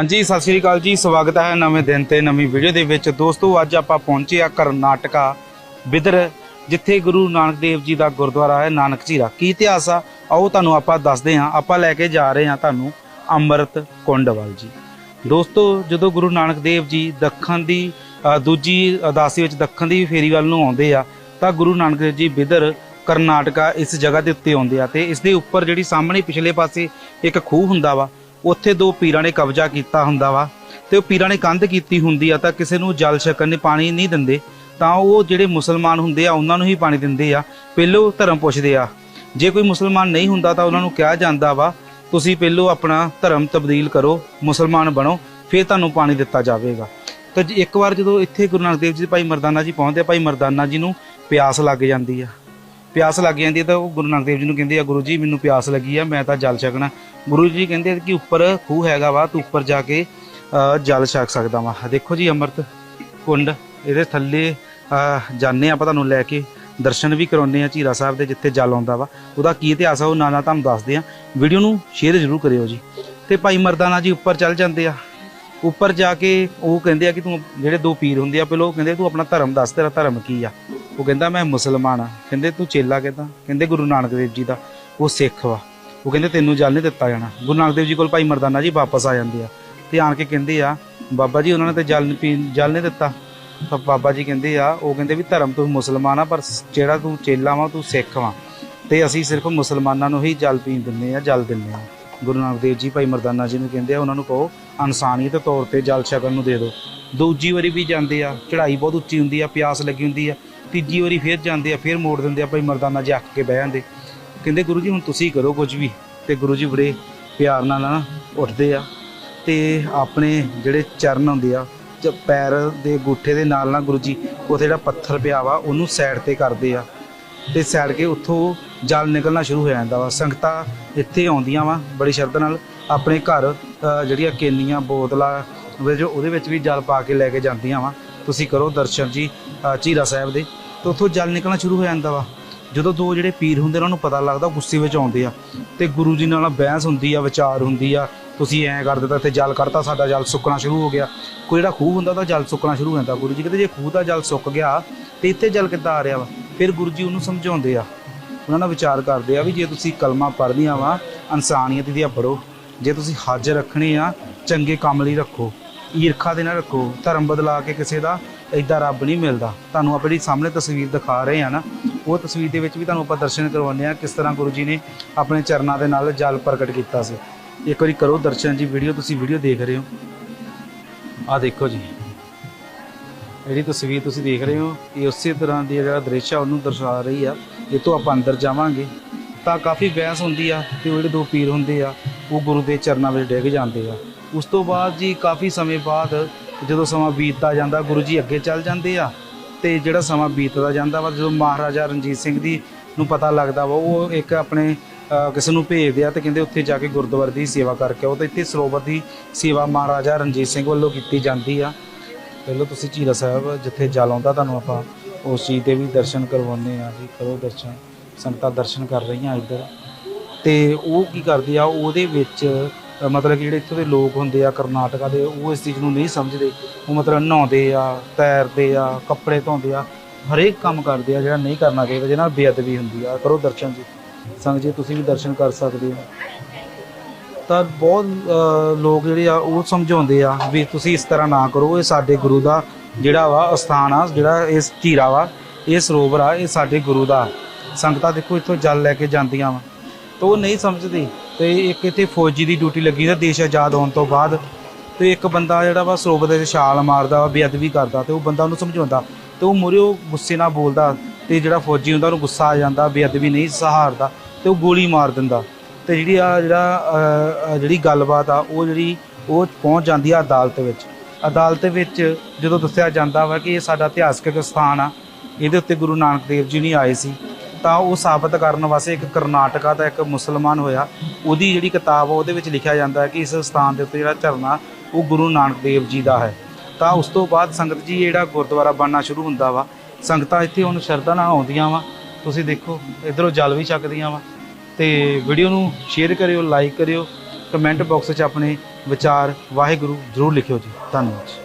ਹਾਂਜੀ ਸਤਿ ਸ਼੍ਰੀ ਅਕਾਲ ਜੀ ਸਵਾਗਤ ਹੈ ਨਵੇਂ ਦਿਨ ਤੇ ਨਵੀਂ ਵੀਡੀਓ ਦੇ ਵਿੱਚ। ਦੋਸਤੋ ਅੱਜ ਆਪਾਂ ਪਹੁੰਚੇ ਆ ਕਰਨਾਟਕਾ ਬਿਦਰ ਜਿੱਥੇ ਗੁਰੂ ਨਾਨਕ ਦੇਵ ਜੀ ਦਾ ਗੁਰਦੁਆਰਾ ਹੈ ਨਾਨਕ ਝੀਰਾ। ਕੀ ਇਤਿਹਾਸ ਆ? ਆਓ ਤੁਹਾਨੂੰ ਆਪਾਂ ਦੱਸਦੇ ਹਾਂ। ਆਪਾਂ ਲੈ ਕੇ ਜਾ ਰਹੇ ਹਾਂ ਤੁਹਾਨੂੰ ਅੰਮ੍ਰਿਤ ਕੁੰਡ ਵੱਲ ਜੀ। ਦੋਸਤੋ ਜਦੋਂ ਗੁਰੂ ਨਾਨਕ ਦੇਵ ਜੀ ਦੱਖਣ ਦੀ ਅ, ਦੂਜੀ ਉਦਾਸੀ ਵਿੱਚ ਦੱਖਣ ਦੀ ਫੇਰੀ ਵੱਲ ਨੂੰ ਆਉਂਦੇ ਆ ਤਾਂ ਗੁਰੂ ਨਾਨਕ ਦੇਵ ਜੀ ਬਿਦਰ ਕਰਨਾਟਕਾ ਇਸ ਜਗ੍ਹਾ ਦੇ ਉੱਤੇ ਆਉਂਦੇ ਆ ਤੇ ਇਸ ਦੇ ਉੱਪਰ ਜਿਹੜੀ ਸਾਹਮਣੇ ਪਿਛਲੇ ਪਾਸੇ ਇੱਕ ਖੂਹ ਹੁੰਦਾ ਵਾ ਉੱਥੇ ਦੋ ਪੀਰਾਂ ਨੇ ਕਬਜ਼ਾ ਕੀਤਾ ਹੁੰਦਾ ਵਾ ਤੇ ਉਹ ਪੀਰਾਂ ਨੇ ਕੰਧ ਕੀਤੀ ਹੁੰਦੀ ਆ ਤਾਂ ਕਿਸੇ ਨੂੰ ਜਲ ਛਕਣ ਨੇ ਪਾਣੀ ਨਹੀਂ ਦਿੰਦੇ, ਤਾਂ ਉਹ ਜਿਹੜੇ ਮੁਸਲਮਾਨ ਹੁੰਦੇ ਆ, ਉਹਨਾਂ ਨੂੰ ਹੀ ਪਾਣੀ ਦਿੰਦੇ ਆ। ਪਹਿਲੋਂ ਧਰਮ ਪੁੱਛਦੇ ਆ, ਜੇ ਕੋਈ ਮੁਸਲਮਾਨ ਨਹੀਂ ਹੁੰਦਾ ਤਾਂ ਉਹਨਾਂ ਨੂੰ ਕਿਹਾ ਜਾਂਦਾ ਵਾ, ਤੁਸੀਂ ਪਹਿਲੋਂ ਆਪਣਾ ਧਰਮ ਤਬਦੀਲ ਕਰੋ, ਮੁਸਲਮਾਨ ਬਣੋ, ਫਿਰ ਤੁਹਾਨੂੰ ਪਾਣੀ ਦਿੱਤਾ ਜਾਵੇਗਾ। ਤਾਂ ਇੱਕ ਵਾਰ ਜਦੋਂ ਇੱਥੇ ਗੁਰੂ ਨਾਨਕ ਦੇਵ ਜੀ ਭਾਈ ਮਰਦਾਨਾ ਜੀ ਪਹੁੰਚਦੇ ਆ, ਭਾਈ ਮਰਦਾਨਾ ਜੀ ਨੂੰ ਪਿਆਸ ਲੱਗ ਜਾਂਦੀ ਆ। ਪਿਆਸ ਲੱਗ ਜਾਂਦੀ ਹੈ ਤਾਂ ਉਹ ਗੁਰੂ ਨਾਨਕ ਦੇਵ ਜੀ ਨੂੰ ਕਹਿੰਦੇ ਆ ਗੁਰੂ ਜੀ ਮੈਨੂੰ ਪਿਆਸ ਲੱਗੀ ਆ ਮੈਂ ਤਾਂ ਜਲ ਛਕਣਾ। ਗੁਰੂ ਜੀ ਕਹਿੰਦੇ ਆ ਕਿ ਉੱਪਰ ਖੂਹ ਹੈਗਾ ਵਾ ਤੂੰ ਉੱਪਰ ਜਾ ਕੇ ਜਲ ਛਕ ਸਕਦਾ ਵਾ। ਦੇਖੋ ਜੀ ਅੰਮ੍ਰਿਤ ਕੁੰਡ ਇਹਦੇ ਥੱਲੇ ਅ, ਜਾਂਦੇ ਆਪਾਂ ਤੁਹਾਨੂੰ ਲੈ ਕੇ ਦਰਸ਼ਨ ਵੀ ਕਰਾਉਂਦੇ ਆ ਝੀਰਾ ਸਾਹਿਬ ਦੇ ਜਿੱਥੇ ਜਲ ਆਉਂਦਾ ਵਾ। ਉਹਦਾ ਕੀ ਇਤਿਹਾਸ ਆ ਉਹ ਨਾਲ ਨਾਲ ਤੁਹਾਨੂੰ ਦੱਸਦੇ ਆ ਵੀਡੀਓ ਨੂੰ ਸ਼ੇਅਰ ਜ਼ਰੂਰ ਕਰਿਓ ਜੀ। ਤੇ ਭਾਈ ਮਰਦਾਨਾ ਜੀ ਉੱਪਰ ਚੱਲ ਜਾਂਦੇ ਆ। ਉੱਪਰ ਜਾ ਕੇ ਉਹ ਕਹਿੰਦੇ ਆ ਕਿ ਤੂੰ ਜਿਹੜੇ ਦੋ ਪੀਰ ਹੁੰਦੇ ਆ ਪਹਿਲਾਂ ਉਹ ਕਹਿੰਦੇ ਤੂੰ ਆਪਣਾ ਧਰਮ ਦੱਸ ਤੇਰਾ ਧਰਮ ਕੀ ਆ? ਉਹ ਕਹਿੰਦਾ, ਮੈਂ ਮੁਸਲਮਾਨ ਆ ਕਹਿੰਦੇ, ਤੂੰ ਚੇਲਾ ਕਿੱਦਾਂ? ਕਹਿੰਦੇ, ਗੁਰੂ ਨਾਨਕ ਦੇਵ ਜੀ ਦਾ। ਉਹ ਸਿੱਖ ਵਾ। ਉਹ ਕਹਿੰਦੇ, ਤੈਨੂੰ ਜਲ ਨਹੀਂ ਦਿੱਤਾ ਜਾਣਾ। ਗੁਰੂ ਨਾਨਕ ਦੇਵ ਜੀ ਕੋਲ ਭਾਈ ਮਰਦਾਨਾ ਜੀ ਵਾਪਸ ਆ ਜਾਂਦੇ ਆ। ਤੇ ਆਣ ਕੇ ਕਹਿੰਦੇ ਆ, ਬਾਬਾ ਜੀ, ਉਹਨਾਂ ਨੇ ਤੇ ਜਲ ਨਹੀਂ ਪੀਣ ਜਲ ਨਹੀਂ ਦਿੱਤਾ। ਤਾਂ ਬਾਬਾ ਜੀ ਕਹਿੰਦੇ ਆ, ਉਹ ਕਹਿੰਦੇ ਵੀ, ਧਰਮ ਤੂੰ ਮੁਸਲਮਾਨ ਆ, ਪਰ ਜਿਹੜਾ ਤੂੰ ਚੇਲਾ ਵਾ, ਤੂੰ ਸਿੱਖ ਵਾ। ਤੇ ਅਸੀਂ ਸਿਰਫ ਮੁਸਲਮਾਨਾਂ ਨੂੰ ਹੀ ਜਲ ਪੀਣ ਦਿੰਦੇ ਆ, ਜਲ ਦਿੰਦੇ ਆ। ਗੁਰੂ ਨਾਨਕ ਦੇਵ ਜੀ ਭਾਈ ਮਰਦਾਨਾ ਜੀ ਨੂੰ ਕਹਿੰਦੇ ਆ, ਉਹਨਾਂ ਨੂੰ ਕਹੋ, ਇਨਸਾਨੀਅਤ ਤੌਰ ਤੇ ਜਲ ਛਕਣ ਨੂੰ ਦੇ ਦਿਓ ਦੂਜੀ ਵਾਰੀ ਵੀ ਜਾਂਦੇ ਆ, ਚੜ੍ਹਾਈ ਬਹੁਤ ਉੱਚੀ ਹੁੰਦੀ ਆ, ਪਿਆਸ ਲੱਗੀ ਹੁੰਦੀ ਆ। ਤੀਜੀ ਵਾਰੀ ਫੇਰ ਜਾਂਦੇ ਆ ਫੇਰ ਮੋੜ ਦਿੰਦੇ ਆ ਭਾਈ ਮਰਦਾਨਾ ਜੀ ਅੱਕ ਕੇ ਬਹਿ ਜਾਂਦੇ। ਕਹਿੰਦੇ ਗੁਰੂ ਜੀ ਹੁਣ ਤੁਸੀਂ ਕਰੋ ਕੁਝ ਵੀ। ਤੇ ਗੁਰੂ ਜੀ ਬੜੇ ਪਿਆਰ ਨਾਲ ਨਾ ਉੱਠਦੇ ਆ। ਤੇ ਆਪਣੇ ਜਿਹੜੇ ਚਰਨ ਹੁੰਦੇ ਆ ਚ ਪੈਰ ਦੇ ਗੁੱਠੇ ਦੇ ਨਾਲ ਨਾਲ ਗੁਰੂ ਜੀ ਉੱਥੇ ਜਿਹੜਾ ਪੱਥਰ ਪਿਆ ਵਾ ਉਹਨੂੰ ਸਾਈਡ ਤੇ ਕਰਦੇ ਆ। ਤੇ ਸਾਈਡ ਕੇ ਉੱਥੋਂ ਜਲ ਨਿਕਲਣਾ ਸ਼ੁਰੂ ਹੋ ਜਾਂਦਾ ਵਾ। ਸੰਗਤਾਂ ਇੱਥੇ ਆਉਂਦੀਆਂ ਵਾ ਬੜੀ ਸ਼ਰਧਾ ਨਾਲ। ਆਪਣੇ ਘਰ ਜਿਹੜੀਆਂ ਕੇਨੀਆਂ ਬੋਤਲਾਂ ਵਿੱਚ ਉਹਦੇ ਵਿੱਚ ਵੀ ਜਲ ਪਾ ਕੇ ਲੈ ਕੇ ਜਾਂਦੀਆਂ ਵਾ। ਤੁਸੀਂ ਕਰੋ ਦਰਸ਼ਨ ਜੀ ਅ, ਝੀਰਾ ਸਾਹਿਬ ਦੇ। ਤੇ ਉੱਥੋਂ ਜਲ ਨਿਕਲਣਾ ਸ਼ੁਰੂ ਹੋ ਜਾਂਦਾ ਵਾ। ਜਦੋਂ ਦੋ ਜਿਹੜੇ ਪੀਰ ਹੁੰਦੇ ਉਹਨਾਂ ਨੂੰ ਪਤਾ ਲੱਗਦਾ, ਉਹ ਗੁੱਸੇ ਵਿੱਚ ਆਉਂਦੇ ਆ। ਤੇ ਗੁਰੂ ਜੀ ਨਾਲ ਬਹਿਸ ਹੁੰਦੀ ਆ, ਵਿਚਾਰ ਹੁੰਦੀ ਆ, ਤੁਸੀਂ ਐਂ ਕਰ ਦਿੱਤਾ, ਇੱਥੇ ਜਲ ਕਰਤਾ ਸਾਡਾ ਜਲ ਸੁੱਕਣਾ ਸ਼ੁਰੂ ਹੋ ਗਿਆ। ਕੋਈ ਜਿਹੜਾ ਖੂਹ ਹੁੰਦਾ, ਉਹਦਾ ਜਲ ਸੁੱਕਣਾ ਸ਼ੁਰੂ ਹੋ ਜਾਂਦਾ। ਗੁਰੂ ਜੀ ਕਹਿੰਦੇ, ਜੇ ਖੂਹ ਦਾ ਜਲ ਸੁੱਕ ਗਿਆ, ਤੇ ਇੱਥੇ ਜਲ ਕਿੱਦਾਂ ਆ ਰਿਹਾ ਵਾ? ਫਿਰ ਗੁਰੂ ਜੀ ਉਹਨੂੰ ਸਮਝਾਉਂਦੇ ਆ। ਉਹਨਾਂ ਨਾਲ ਵਿਚਾਰ ਕਰਦੇ ਆ ਵੀ ਜੇ ਤੁਸੀਂ ਕਲਮਾ ਪੜ੍ਹਨੀਆਂ ਵਾ, ਇਨਸਾਨੀਅਤ ਦੀਆਂ ਪੜੋ ਜੇ ਤੁਸੀਂ ਹੱਜ ਰੱਖਣੇ ਆ, ਚੰਗੇ ਕੰਮ ਲਈ ਰੱਖੋ। ਈਰਖਾ ਦੇ ਨਾਲ ਰੱਖੋ। ਧਰਮ ਬਦਲਾ ਕੇ ਕਿਸੇ ਦਾ ਏਦਾਂ ਰੱਬ ਨਹੀਂ ਮਿਲਦਾ। ਤੁਹਾਨੂੰ ਆਪਣੀ ਸਾਹਮਣੇ ਤਸਵੀਰ ਦਿਖਾ ਰਹੇ ਆ ਨਾ, ਉਹ ਤਸਵੀਰ ਦੇ ਵਿੱਚ ਵੀ ਤੁਹਾਨੂੰ ਆਪਾਂ ਦਰਸ਼ਨ ਕਰਵਾਉਂਦੇ ਆ ਕਿਸ ਤਰ੍ਹਾਂ ਗੁਰੂ ਜੀ ਨੇ ਆਪਣੇ ਚਰਨਾਂ ਦੇ ਨਾਲ ਜਲ ਪ੍ਰਗਟ ਕੀਤਾ ਸੀ। ਇੱਕ ਵਾਰੀ ਕਰੋ ਦਰਸ਼ਨ ਜੀ, ਵੀਡੀਓ ਤੁਸੀਂ ਵੀਡੀਓ ਦੇਖ ਰਹੇ ਹੋ। ਆ ਦੇਖੋ ਜੀ। ਜਿਹੜੀ ਤਸਵੀਰ ਤੁਸੀਂ ਦੇਖ ਰਹੇ ਹੋ, ਇਹ ਉਸੇ ਤਰ੍ਹਾਂ ਦੀ ਜਿਹੜਾ ਦ੍ਰਿਸ਼ ਆ, ਉਹਨੂੰ ਦਰਸਾ ਰਹੀ ਆ। ਇਹ ਤੋਂ ਆਪਾਂ ਅੰਦਰ ਜਾਵਾਂਗੇ, ਤਾਂ ਕਾਫੀ ਬਹਿਸ ਹੁੰਦੀ ਆ ਤੇ ਉਹ ਜਿਹੜੇ ਦੋ ਪੀਰ ਹੁੰਦੇ ਆ, ਉਹ ਗੁਰੂ ਦੇ ਚਰਨਾਂ ਵਿੱਚ ਡਿੱਗ ਜਾਂਦੇ ਆ। ਉਸ ਤੋਂ ਬਾਅਦ ਜੀ ਕਾਫੀ ਸਮੇਂ ਬਾਅਦ ਜਦੋਂ ਸਮਾਂ ਬੀਤਦਾ ਜਾਂਦਾ, ਗੁਰੂ ਜੀ ਅੱਗੇ ਚੱਲ ਜਾਂਦੇ ਆ ਤੇ ਜਿਹੜਾ ਸਮਾਂ ਬੀਤਦਾ ਜਾਂਦਾ ਵਾ, ਜਦੋਂ ਮਹਾਰਾਜਾ ਰਣਜੀਤ ਸਿੰਘ ਦੀ ਨੂੰ ਪਤਾ ਲੱਗਦਾ ਵਾ, ਉਹ ਇੱਕ ਆਪਣੇ ਕਿਸੇ ਨੂੰ ਭੇਜਦੇ ਆ ਤੇ ਕਹਿੰਦੇ ਉੱਥੇ ਜਾ ਕੇ ਗੁਰਦੁਆਰੇ ਦੀ ਸੇਵਾ ਕਰਕੇ ਉਹ ਤੇ ਇੱਥੇ ਸਰੋਵਰ ਦੀ ਸੇਵਾ ਮਹਾਰਾਜਾ ਰਣਜੀਤ ਸਿੰਘ ਵੱਲੋਂ ਕੀਤੀ ਜਾਂਦੀ ਆ। ਪਹਿਲਾਂ ਤੁਸੀਂ ਝੀਰਾ ਸਾਹਿਬ ਜਿੱਥੇ ਜਲ ਆਉਂਦਾ, ਤੁਹਾਨੂੰ ਆਪਾਂ ਉਸ ਚੀਜ਼ ਦੇ ਵੀ ਦਰਸ਼ਨ ਕਰਵਾਉਂਦੇ ਆ ਜੀ, ਕਰੋ ਦਰਸ਼ਨ, ਸੰਗਤਾਂ ਦਰਸ਼ਨ ਕਰ ਰਹੀਆਂ ਇੱਧਰ। ਤੇ ਉਹ ਕੀ ਕਰਦੇ ਆ, ਉਹਦੇ ਵਿੱਚ ਮਤਲਬ ਕਿ ਜਿਹੜੇ ਇੱਥੋਂ ਦੇ ਲੋਕ ਹੁੰਦੇ ਆ ਕਰਨਾਟਕਾ ਦੇ, ਉਹ ਇਸ ਚੀਜ਼ ਨੂੰ ਨਹੀਂ ਸਮਝਦੇ। ਉਹ ਮਤਲਬ ਨਹਾਉਂਦੇ ਆ, ਤੈਰਦੇ ਆ, ਕੱਪੜੇ ਧੋਂਦੇ ਆ, ਹਰੇਕ ਕੰਮ ਕਰਦੇ ਆ ਜਿਹੜਾ ਨਹੀਂ ਕਰਨਾ ਚਾਹੀਦਾ, ਜਿਹਦੇ ਨਾਲ ਬੇਅਦਬੀ ਹੁੰਦੀ ਆ। ਕਰੋ ਦਰਸ਼ਨ ਜੀ। ਸੰਗਤ ਜੀ, ਤੁਸੀਂ ਵੀ ਦਰਸ਼ਨ ਕਰ ਸਕਦੇ ਹੋ। ਤਾਂ ਬਹੁਤ ਲੋਕ ਜਿਹੜੇ ਆ, ਉਹ ਸਮਝਾਉਂਦੇ ਆ ਵੀ ਤੁਸੀਂ ਇਸ ਤਰ੍ਹਾਂ ਨਾ ਕਰੋ। ਇਹ ਸਾਡੇ ਗੁਰੂ ਦਾ ਜਿਹੜਾ ਵਾ ਅਸਥਾਨ ਆ, ਜਿਹੜਾ ਇਸ ਝੀਰਾ ਵਾ, ਇਹ ਸਰੋਵਰ ਆ, ਇਹ ਸਾਡੇ ਗੁਰੂ ਦਾ। ਸੰਗਤਾਂ ਦੇਖੋ, ਇੱਥੋਂ ਜਲ ਲੈ ਕੇ ਜਾਂਦੀਆਂ ਵਾ। ਤਾਂ ਉਹ ਨਹੀਂ ਸਮਝਦੀ। ਤੇ ਇੱਕ ਇੱਥੇ ਫੌਜੀ ਦੀ ਡਿਊਟੀ ਲੱਗੀ ਤਾਂ ਦੇਸ਼ ਆਜ਼ਾਦ ਹੋਣ ਤੋਂ ਬਾਅਦ। ਤੇ ਇੱਕ ਬੰਦਾ ਜਿਹੜਾ ਵਾ ਸਰੋਵਰ ਦੇ ਵਿੱਚ ਛਾਲ ਮਾਰਦਾ ਵਾ ਬੇਅਦਬੀ ਕਰਦਾ ਤੇ ਉਹ ਬੰਦਾ ਉਹਨੂੰ ਸਮਝਾਉਂਦਾ ਤੇ ਉਹ ਮੂਹਰੇ ਉਹ ਗੁੱਸੇ ਨਾਲ ਬੋਲਦਾ ਤੇ ਜਿਹੜਾ ਫੌਜੀ ਹੁੰਦਾ ਉਹਨੂੰ ਗੁੱਸਾ ਆ ਜਾਂਦਾ, ਬੇਅਦਬੀ ਨਹੀਂ ਸਹਾਰਦਾ ਤੇ ਉਹ ਗੋਲੀ ਮਾਰ ਦਿੰਦਾ। ਤੇ ਜਿਹੜੀ ਆ ਜਿਹੜਾ ਜਿਹੜੀ ਗੱਲਬਾਤ ਆ ਉਹ ਜਿਹੜੀ ਉਹ ਪਹੁੰਚ ਜਾਂਦੀ ਆ ਅਦਾਲਤ ਵਿੱਚ। ਅਦਾਲਤ ਵਿੱਚ ਜਦੋਂ ਦੱਸਿਆ ਜਾਂਦਾ ਵਾ ਕਿ ਇਹ ਸਾਡਾ ਇਤਿਹਾਸਕ ਸਥਾਨ ਆ, ਇਹਦੇ ਉੱਤੇ ਗੁਰੂ ਨਾਨਕ ਦੇਵ ਜੀ ਨਹੀਂ ਆਏ ਸੀ। ਤਾਂ ਉਹ ਸਾਬਤ ਕਰਨ ਵਾਸਤੇ ਇੱਕ ਕਰਨਾਟਕਾ ਦਾ ਇੱਕ ਮੁਸਲਮਾਨ ਹੋਇਆ। ਉਹਦੀ ਜਿਹੜੀ ਕਿਤਾਬ ਆ, ਉਹਦੇ ਵਿੱਚ ਲਿਖਿਆ ਜਾਂਦਾ ਹੈ ਕਿ ਇਸ ਸਥਾਨ ਦੇ ਉੱਤੇ ਜਿਹੜਾ ਝਰਨਾ, ਉਹ ਗੁਰੂ ਨਾਨਕ ਦੇਵ ਜੀ ਦਾ ਹੈ। ਤਾਂ ਉਸ ਤੋਂ ਬਾਅਦ ਸੰਗਤ ਜੀ ਜਿਹੜਾ ਗੁਰਦੁਆਰਾ ਬਣਨਾ ਸ਼ੁਰੂ ਹੁੰਦਾ ਵਾ, ਸੰਗਤਾਂ ਇੱਥੇ ਹੁਣ ਸ਼ਰਧਾ ਨਾਲ ਆਉਂਦੀਆਂ ਵਾ। ਤੁਸੀਂ ਦੇਖੋ, ਇਧਰੋਂ ਜਲ ਵੀ ਚੱਕਦੀਆਂ ਵਾ। ਤੇ ਵੀਡੀਓ ਨੂੰ ਸ਼ੇਅਰ ਕਰਿਓ ਲਾਈਕ ਕਰਿਓ ਕਮੈਂਟ ਬਾਕਸ 'ਚ ਆਪਣੇ ਵਿਚਾਰ ਵਾਹਿਗੁਰੂ ਜ਼ਰੂਰ ਲਿਖਿਓ ਜੀ। ਧੰਨਵਾਦ ਜੀ।